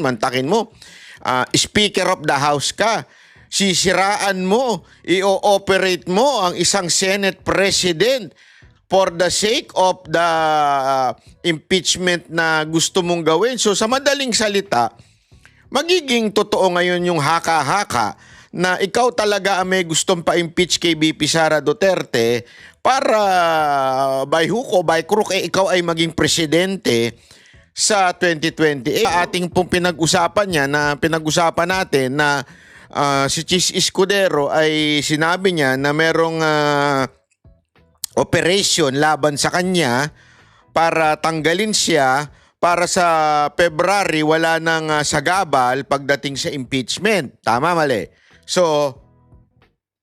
mantakin mo. Ah, speaker of the House ka. Sisiraan mo, i-operate mo ang isang Senate President for the sake of the ah, impeachment na gusto mong gawin. So sa madaling salita, magiging totoo ngayon yung haka-haka na ikaw talaga ang may gustong pa-impeach kay BP Sara Duterte para by hook o by crook eh, ikaw ay maging presidente sa 2020. Eh, ating pong pinag-usapan niya na pinag-usapan natin na ah, si Chis Escudero ay sinabi niya na merong ah, operation laban sa kanya para tanggalin siya para sa February wala nang ah, sagabal pagdating sa impeachment. Tama mali. So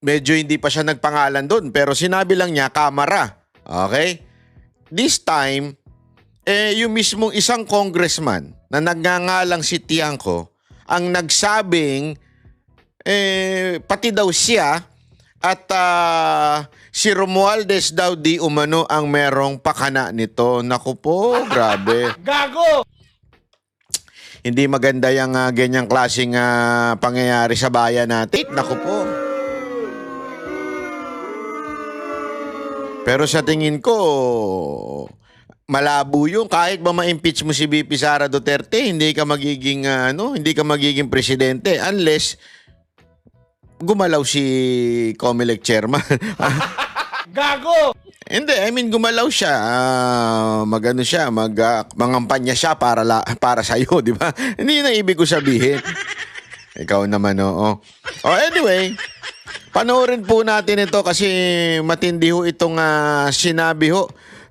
medyo hindi pa siya nagpangalan doon pero sinabi lang niya kamara. Okay? This time eh yung mismong isang congressman na nagngangalang si Tiangco ang nagsabing eh pati daw siya at ah, si Romualdez daw di umano ang merong pakana nito. Naku po, grabe. Gago! Hindi maganda yung ah, ganyang klaseng ah, pangyayari sa bayan natin. Naku po. Pero sa tingin ko, malabo yung kahit ba ma-impeach mo si BP Sara Duterte, hindi ka magiging ah, ano, hindi ka magiging presidente unless gumalaw si Comelec chairman. Gago! Hindi, I mean gumalaw siya, ah, magano siya, mag ah, mangampanya siya para la, para sa iyo, di ba? Hindi na ibig ko sabihin. Ikaw naman, oo. Oh, anyway, panoorin po natin ito kasi matindi ho itong ah, sinabi ho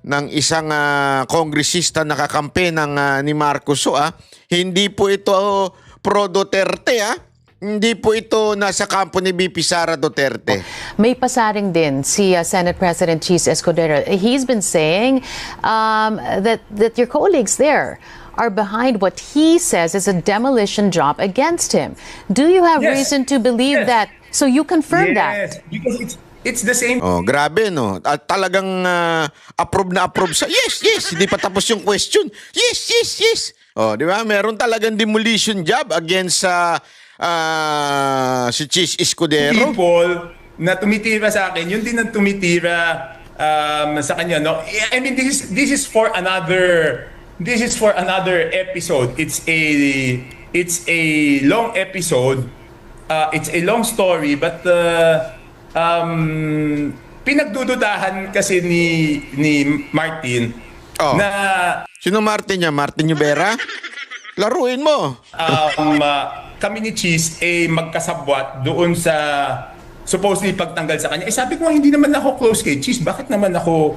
ng isang ah, kongresista na kakampi ng ah, ni Marcos ho, ah. Hindi po ito oh, pro Duterte, ah. Hindi po ito nasa kampo ni BP Sara Duterte. May pasaring din si uh, Senate President Cheese Escudero. He's been saying um, that that your colleagues there are behind what he says is a demolition job against him. Do you have Yes. reason to believe Yes. that? So you confirm that? Yes, because it's, it's the same Oh, grabe no. At talagang ah, approve na approve sa. Yes, yes. Hindi pa tapos yung question. Yes, yes, yes. Oh, di ba? Meron talagang demolition job against sa ah, si Cheese Escudero. people na tumitira sa akin, yun din ang tumitira um, sa kanya. No? I mean, this is, this is for another this is for another episode. It's a it's a long episode. Uh, it's a long story, but uh, um, pinagdududahan kasi ni ni Martin Oh. na Sino Martin niya? Martin Yubera? Laruin mo. um, uh, kami ni Cheese eh magkasabwat doon sa supposedly pagtanggal sa kanya. Eh sabi ko, hindi naman ako close kay Cheese. Bakit naman ako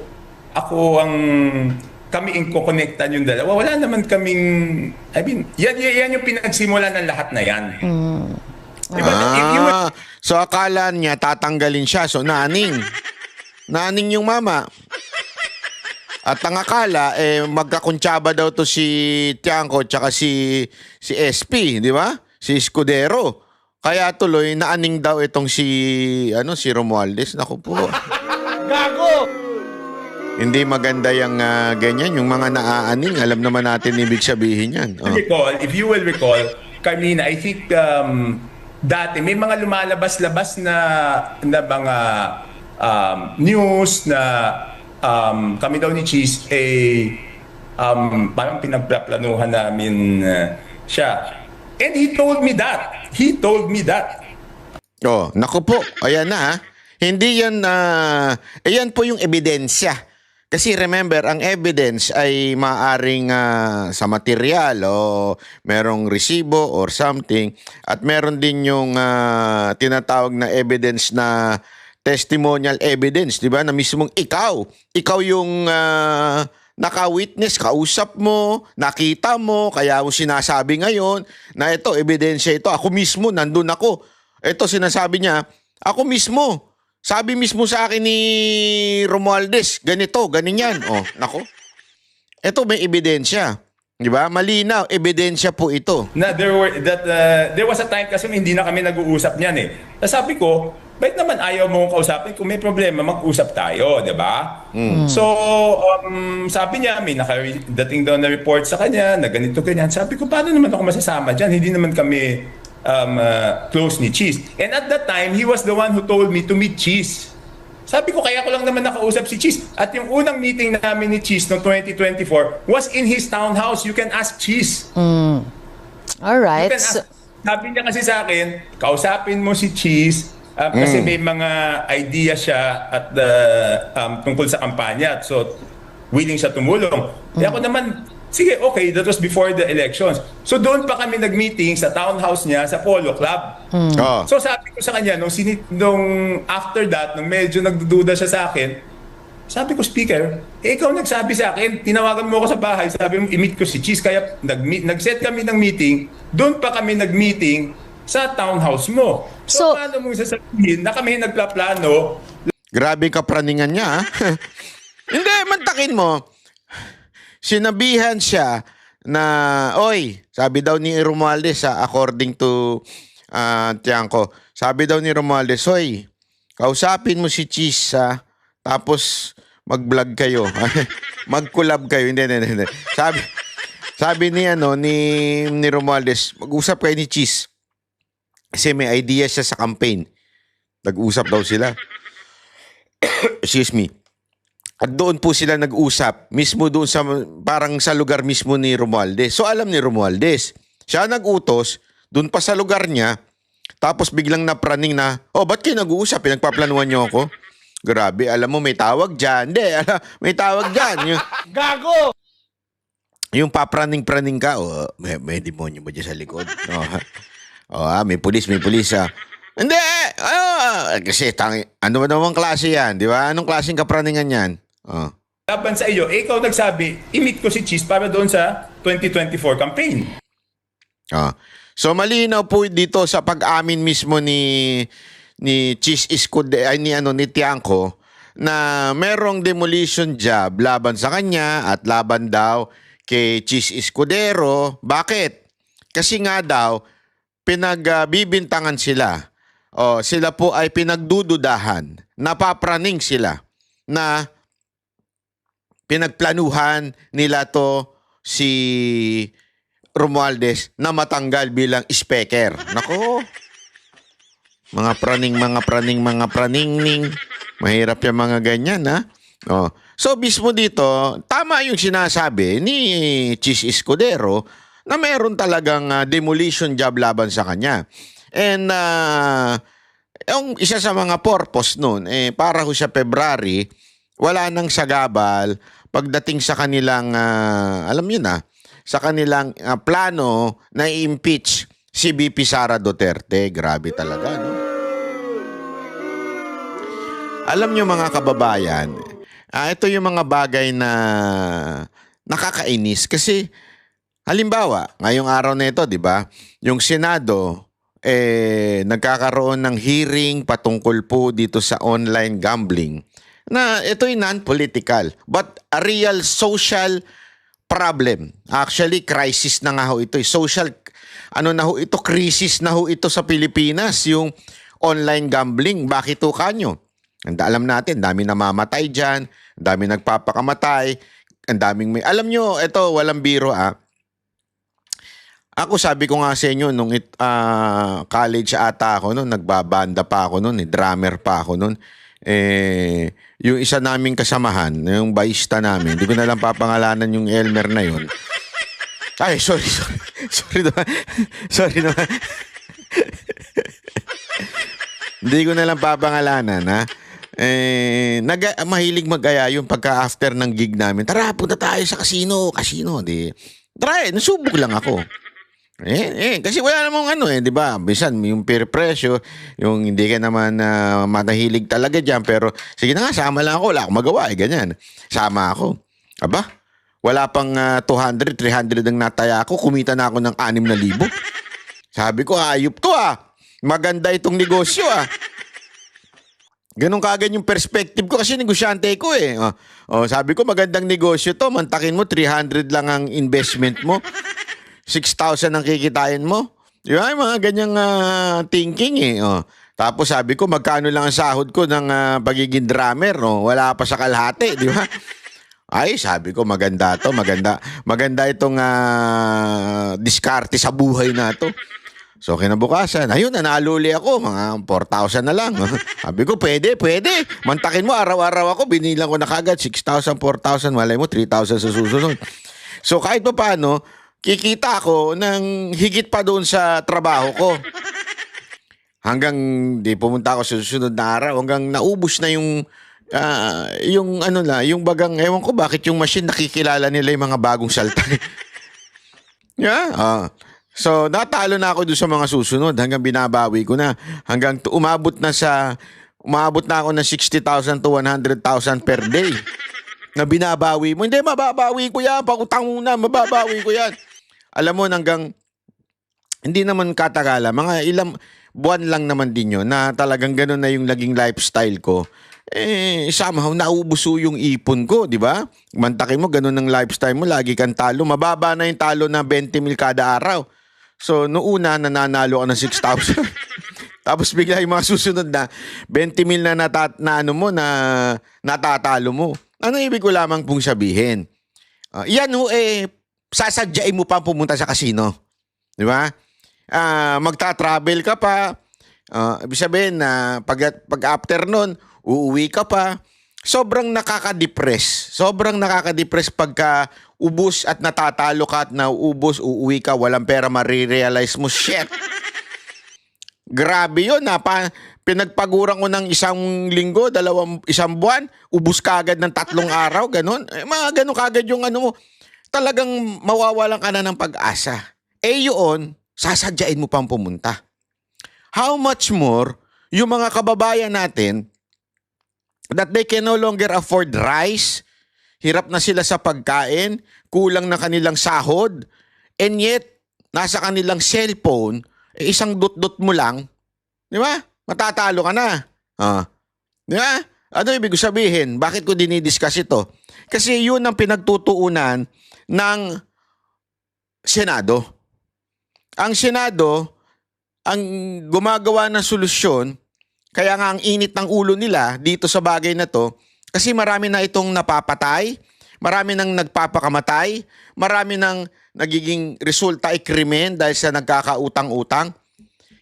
ako ang kami ang kukonektan yung dalawa. Wala naman kaming I mean, yan, yan, yan yung pinagsimula ng lahat na yan. Eh, but if you were- Ah, so akala niya tatanggalin siya. So naning. Naning yung mama. At ang akala, eh, magkakuntsaba daw to si Tiangco tsaka si, si SP, di ba? Si Escudero. Kaya tuloy, naaning daw itong si, ano, si Romualdez. Naku po. Gago! Hindi maganda yung ah, ganyan. Yung mga naaaning, alam naman natin ibig sabihin yan. Oh. recall, if you will recall, Carmina, I think um, dati may mga lumalabas-labas na na mga um, news na um, kami daw ni Cheese eh um, parang pinagplaplanuhan namin uh, siya. And he told me that. He told me that. Oh, naku po. Ayan na ha. Hindi yan na ayan po yung ebidensya. Kasi remember, ang evidence ay maaring ah, sa material o merong resibo or something at meron din yung ah, tinatawag na evidence na testimonial evidence, 'di ba? Na mismong ikaw, ikaw yung ah, naka-witness, kausap mo, nakita mo, kaya mo sinasabi ngayon na ito, ebidensya ito. Ako mismo, nandun ako. Ito, sinasabi niya, ako mismo. Sabi mismo sa akin ni Romualdez, ganito, ganyan. Oh, nako. Ito may ebidensya. Di ba? Malinaw, ebidensya po ito. Na there were that uh, there was a time kasi hindi na kami nag-uusap niyan eh. Sabi ko, bakit naman ayaw mo kausapin? Kung may problema, mag-usap tayo, di ba? So, um, sabi niya, may nakadating daw na report sa kanya na ganito, ganyan. Sabi ko, paano naman ako masasama dyan? Hindi naman kami um, uh, close ni Cheese. And at that time, he was the one who told me to meet Cheese. Sabi ko, kaya ko lang naman nakausap si Cheese. At yung unang meeting namin ni Cheese noong 2024 was in his townhouse. You can ask Cheese. All right. So, ask- sabi niya kasi sa akin, kausapin mo si Cheese uh, kasi may mga idea siya at the, um, tungkol sa kampanya. So, willing siya tumulong. Kaya ako naman, sige, okay, that was before the elections. So, doon pa kami nag-meeting sa townhouse niya sa Polo Club. Oh. So sabi ko sa kanya, nung, sinit, nung after that, nung medyo nagdududa siya sa akin, sabi ko, speaker, eh, ikaw nagsabi sa akin, tinawagan mo ako sa bahay, sabi mo, i-meet ko si Cheese. Kaya nag nag-set kami ng meeting, doon pa kami nag-meeting sa townhouse mo. So- So, paano mo sasabihin na kami nagplaplano, Grabe ka praningan niya? Hindi, mantakin mo. Sinabihan siya na, oy, sabi daw ni Romualdez, ha, according to uh, Tiangco, sabi daw ni Romualdez, oy, kausapin mo si Cheese, ha, tapos mag-vlog kayo. Mag-collab kayo. Hindi, hindi, hindi. Sabi, sabi ni, ano, ni, ni Romualdez, mag-usap kayo ni Cheese. Kasi may idea siya sa campaign. Nag-usap daw sila. Excuse me. At doon po sila nag-usap, mismo doon sa, parang sa lugar mismo ni Romualdez. So alam ni Romualdez, siya nag-utos, doon pa sa lugar niya, tapos biglang napraning na, oh, ba't kayo nag-uusap? Pinagpaplanuhan niyo ako? Grabe, alam mo, may tawag dyan. Hindi, alam, may tawag dyan. Yung, Gago! yung papraning-praning ka, oh, may, may demonyo ba dyan sa likod? Oh, oh ah, may pulis, may pulis, ah. Hindi, ah, kasi tang, ano ba namang klase yan, di ba? Anong klaseng kapraningan yan? Oh. laban sa iyo, ikaw nagsabi, i-meet ko si Cheese para doon sa 2024 campaign. Ah. So malinaw po dito sa pag-amin mismo ni ni Cheese Escude ay ni ano ni Tiangco na merong demolition job laban sa kanya at laban daw kay Cheese Escudero. Bakit? Kasi nga daw pinagbibintangan sila. O sila po ay pinagdududahan. Napapraning sila na pinagplanuhan nila to si Romualdez na matanggal bilang speaker. Nako. Mga praning, mga praning, mga praningning. Mahirap yung mga ganyan, ha? Oh. So, mismo dito, tama yung sinasabi ni Chis Escudero na meron talagang ah, demolition job laban sa kanya. And ah, yung isa sa mga purpose nun, eh, para ho sa February, wala nang sagabal pagdating sa kanilang, ah, alam niyo na, sa kanilang ah, plano na i-impeach si BP Sara Duterte. Grabe talaga, no? Alam niyo mga kababayan, ah, ito yung mga bagay na nakakainis kasi halimbawa, ngayong araw na ito, 'di ba? Yung Senado eh nagkakaroon ng hearing patungkol po dito sa online gambling na ito'y non-political but a real social problem. Actually, crisis na nga ho ito. eh. Social, ano na ho ito, crisis na ho ito sa Pilipinas, yung online gambling. Bakit ho kanyo? Ang da- alam natin, dami namamatay dyan, dami nagpapakamatay, ang daming may... Alam nyo, ito, walang biro ah. Ako sabi ko nga sa inyo, nung it, ah, college ata ako noon, nagbabanda pa ako noon, eh, drummer pa ako noon. Eh, yung isa naming kasamahan, yung baista namin, hindi ko na lang papangalanan yung Elmer na yun. Ay, sorry, sorry. Sorry naman. Sorry naman. Hindi ko na lang papangalanan, ha? Eh, nag mahilig mag-aya yung pagka after ng gig namin. Tara, punta tayo sa casino. Casino, di. Tara, eh, nasubok lang ako. Eh, eh, kasi wala namang ano eh, di ba? Bisan yung peer pressure, yung hindi ka naman uh, matahilig talaga dyan, pero sige na nga, sama lang ako, wala akong magawa eh, ganyan. Sama ako. Aba, wala pang ah, 200, 300 ang nataya ako, kumita na ako ng 6,000. Sabi ko, ayop to ah. Maganda itong negosyo ah. Ganun kaagad yung perspective ko kasi negosyante ko eh. Oh, oh, sabi ko magandang negosyo to, mantakin mo 300 lang ang investment mo. 6,000 ang kikitain mo. Di ba? Mga ganyang ah, thinking eh. Oh. Tapos sabi ko, magkano lang ang sahod ko ng ah, pagiging drummer, no? Wala pa sa kalahati, di ba? Ay, sabi ko, maganda to, maganda. Maganda itong ah, diskarte sa buhay na to. So, kinabukasan, ayun, nanalo uli ako, mga 4,000 na lang. sabi ko, pwede, pwede. Mantakin mo, araw-araw ako, binilang ko na kagad, 6,000, 4,000, malay mo, 3,000 sa susunod. So, kahit pa paano, kikita ako ng higit pa doon sa trabaho ko. Hanggang di pumunta ako sa susunod na araw, hanggang naubos na yung ah, yung ano na, yung bagang ewan ko bakit yung machine nakikilala nila yung mga bagong salta. yeah. ah. so natalo na ako doon sa mga susunod hanggang binabawi ko na hanggang umabot na sa umabot na ako ng 60,000 to 100,000 per day na binabawi mo. Hindi, mababawi ko yan. Pakutang muna, mababawi ko yan. Alam mo, hanggang hindi naman katagala, mga ilang buwan lang naman din yun na talagang ganun na yung naging lifestyle ko. Eh, somehow naubuso yung ipon ko, di ba? Mantakin mo, ganun ang lifestyle mo, lagi kang talo. Mababa na yung talo na 20 mil kada araw. So, noong nananalo ka ng 6,000. Tapos bigla yung mga susunod na 20 mil na, nata- na ano mo, na natatalo mo. Ano ibig ko lamang pong sabihin? Ah, yan ho, eh, sasadyain mo pa pumunta sa casino. Di ba? Ah, magta-travel ka pa. Ah, ibig sabihin na pag, pag after nun, uuwi ka pa. Sobrang nakaka-depress. Sobrang nakaka-depress pagka ubus at natatalo ka at nauubos, uuwi ka, walang pera, marirealize mo, shit, Grabe yun na pa, pinagpaguran ko ng isang linggo, dalawang isang buwan, ubus kagad ng tatlong araw, ganun. Eh, mga ganun kagad yung ano mo. Talagang mawawalan ka na ng pag-asa. Eh yun, sasadyain mo pang pumunta. How much more yung mga kababayan natin that they can no longer afford rice, hirap na sila sa pagkain, kulang na kanilang sahod, and yet, nasa kanilang cellphone, eh, isang dot-dot mo lang, di ba? Matatalo ka na. Ah. Di ba? Ano ibig sabihin? Bakit ko dinidiscuss ito? Kasi yun ang pinagtutuunan ng Senado. Ang Senado, ang gumagawa ng solusyon, kaya nga ang init ng ulo nila dito sa bagay na to, kasi marami na itong napapatay, marami nang nagpapakamatay, marami nang nagiging resulta ay krimen dahil sa nagkakautang-utang.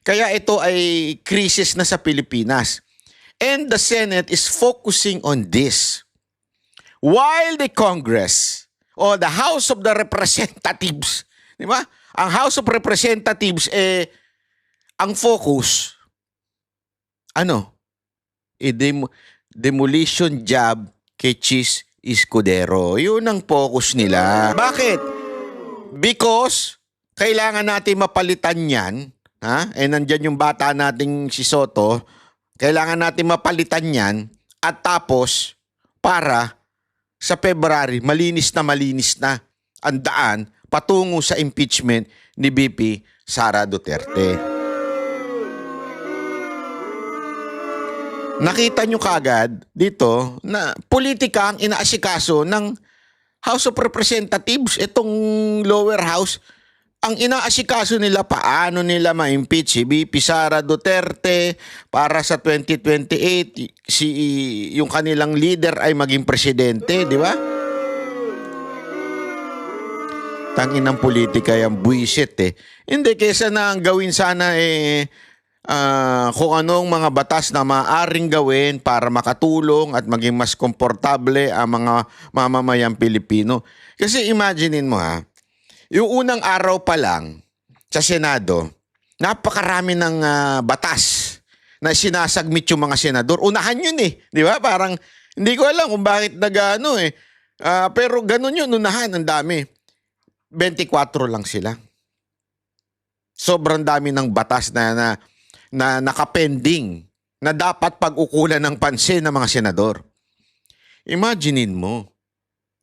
Kaya ito ay krisis na sa Pilipinas. And the Senate is focusing on this. While the Congress or the House of the Representatives, di ba? Ang House of Representatives eh ang focus ano? Eh, dem- demolition job kay Cheese Escudero. Yun ang focus nila. Bakit? Because kailangan natin mapalitan yan. Ha? Eh, nandyan yung bata nating si Soto. Kailangan natin mapalitan yan. At tapos, para sa February, malinis na malinis na ang daan patungo sa impeachment ni BP Sara Duterte. Nakita nyo kagad dito na politika ang inaasikaso ng House of Representatives, itong lower house, ang inaasikaso nila paano nila ma-impeach si BP Sara Duterte para sa 2028 si yung kanilang leader ay maging presidente, di ba? Tangin ng politika yung buwisit eh. Hindi, kesa na ang gawin sana eh ah, kung anong mga batas na maaring gawin para makatulong at maging mas komportable ang mga mamamayang Pilipino. Kasi imaginein mo ha, yung unang araw pa lang sa Senado, napakarami ng ah, batas na sinasagmit yung mga senador. Unahan yun eh, di ba? Parang hindi ko alam kung bakit nagano eh. Ah, pero ganun yun, unahan, ang dami. 24 lang sila. Sobrang dami ng batas na, na, na nakapending na dapat pag-ukulan ng pansin ng mga senador. Imaginein mo,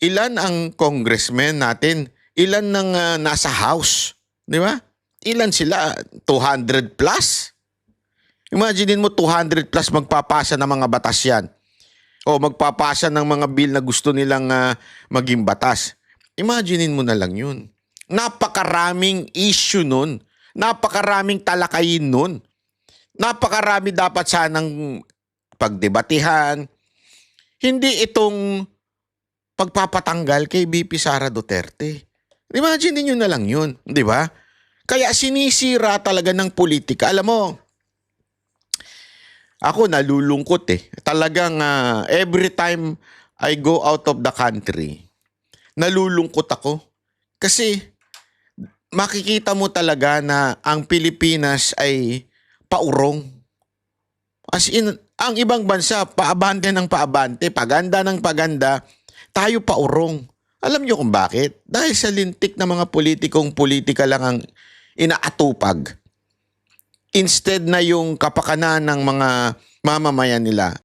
ilan ang congressmen natin, ilan ng ah, nasa house, di ba? Ilan sila? 200 plus? Imaginein mo 200 plus magpapasa ng mga batas yan. O magpapasa ng mga bill na gusto nilang ah, maging batas. Imaginein mo na lang yun. Napakaraming issue nun. Napakaraming talakayin nun. napakarami dapat sanang pagdebatihan. Hindi itong pagpapatanggal kay BP Sara Duterte. Imagine niyo na lang yun, di ba? Kaya sinisira talaga ng politika. Alam mo, ako nalulungkot eh. Talagang ah, every time I go out of the country, nalulungkot ako. Kasi makikita mo talaga na ang Pilipinas ay paurong. As in, ang ibang bansa, paabante ng paabante, paganda ng paganda, tayo paurong. Alam niyo kung bakit? Dahil sa lintik na mga politikong politika lang ang inaatupag. Instead na yung kapakanan ng mga mamamayan nila